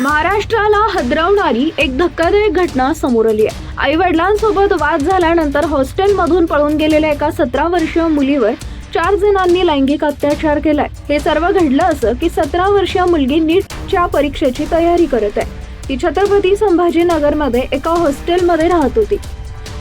महाराष्ट्राला हदरवणारी एक धक्कादायक घटना समोर आली आहे. आई वडिलांसोबत वाद झाल्यानंतर हॉस्टेलमधून पळून गेलेल्या एका सतरा वर्षीय मुलीवर चार जणांनी लैंगिक अत्याचार केलाय. हे सर्व घडलं असं की सतरा वर्षीय मुलगी नीटच्या परीक्षेची तयारी करत आहे. ती छत्रपती संभाजीनगरमध्ये एका हॉस्टेलमध्ये राहत होती.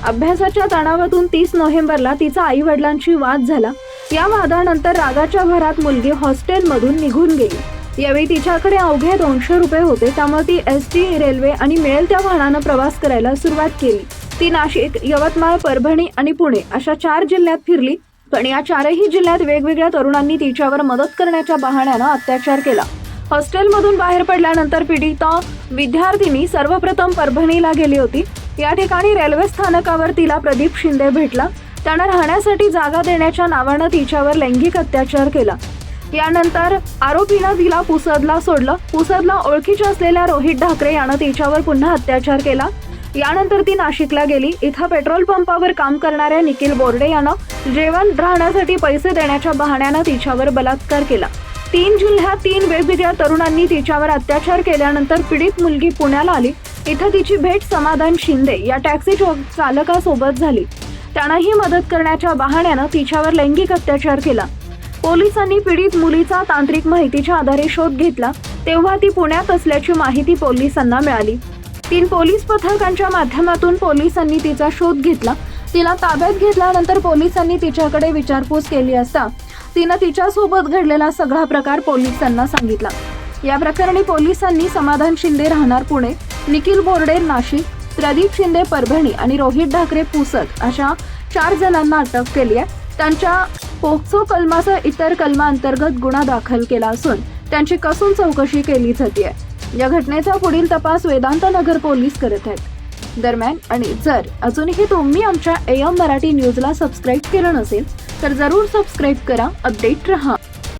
अभ्यासाच्या तणावातून तीस नोव्हेंबरला तिचा आई वडिलांशी वाद झाला. या वादानंतर रागाच्या भरात मुलगी हॉस्टेलमधून निघून गेली. यावेळी तिच्याकडे अवघे दोनशे रुपये होते त्यामुळे ती एस टी रेल्वे आणि मिळेल त्या वाहनानं प्रवास करायला सुरुवात केली. ती नाशिक यवतमाळ परभणी आणि पुणे अशा चार जिल्ह्यात फिरली पण या चारही जिल्ह्यात वेगवेगळ्या तरुणांनी तिच्यावर मदत करण्याच्या बहाण्यानं अत्याचार केला. हॉस्टेलमधून बाहेर पडल्यानंतर पीडिता विद्यार्थिनी सर्वप्रथम परभणीला गेली होती. या ठिकाणी रेल्वे स्थानकावर तिला प्रदीप शिंदे भेटला. त्यानं राहण्यासाठी जागा देण्याच्या नावानं तिच्यावर लैंगिक अत्याचार केला. यानंतर आरोपीनं तिला पुसदला सोडलं. पुसदला ओळखीच्या असलेल्या रोहित ढाकरे यानं तिच्यावर पुन्हा अत्याचार केला. यानंतर ती नाशिकला गेली. इथं पेट्रोल पंपावर काम करणाऱ्या निखिल बोर्डे यानं जेवण राहण्यासाठी पैसे देण्याच्या बहाण्यानं तिच्यावर बलात्कार केला. तीन जिल्ह्यात तीन वेगवेगळ्या तरुणांनी तिच्यावर अत्याचार केल्यानंतर पीडित मुलगी पुण्याला आली. इथं तिची भेट समाधान शिंदे या टॅक्सी चालकासोबत झाली. त्यानंही मदत करण्याच्या बहाण्यानं तिच्यावर लैंगिक अत्याचार केला. पोलिसांनी पीडित मुलीचा तांत्रिक माहितीच्या आधारे शोध घेतला तेव्हा ती पुण्यात असल्याची माहिती पोलिसांना मिळाली. तीन पोलीस पथकांच्या माध्यमातून पोलिसांनी तिचा शोध घेतला. तिला ताब्यात घेतल्यानंतर पोलिसांनी तिच्याकडे विचारपूस केली असता तिनं तिच्यासोबत घडलेला सगळा प्रकार पोलिसांना सांगितला. या प्रकरणी पोलिसांनी समाधान शिंदे राहणार पुणे निखिल बोर्डे नाशिक प्रदीप शिंदे परभणी आणि रोहित ढाकरे पुसद अशा चार जणांना अटक केली आहे. त्यांच्या पोक्सो कलमाचा इतर कलमांतर्गत गुन्हा दाखल केला असून त्यांची कसून चौकशी केली जाते या घटनेचा पुढील तपास वेदांत नगर पोलीस करत आहेत. दरम्यान आणि जर अजूनही तुम्ही आमच्या एम मराठी न्यूजला सबस्क्राईब केलं नसेल तर जरूर सबस्क्राईब करा अपडेट रहा.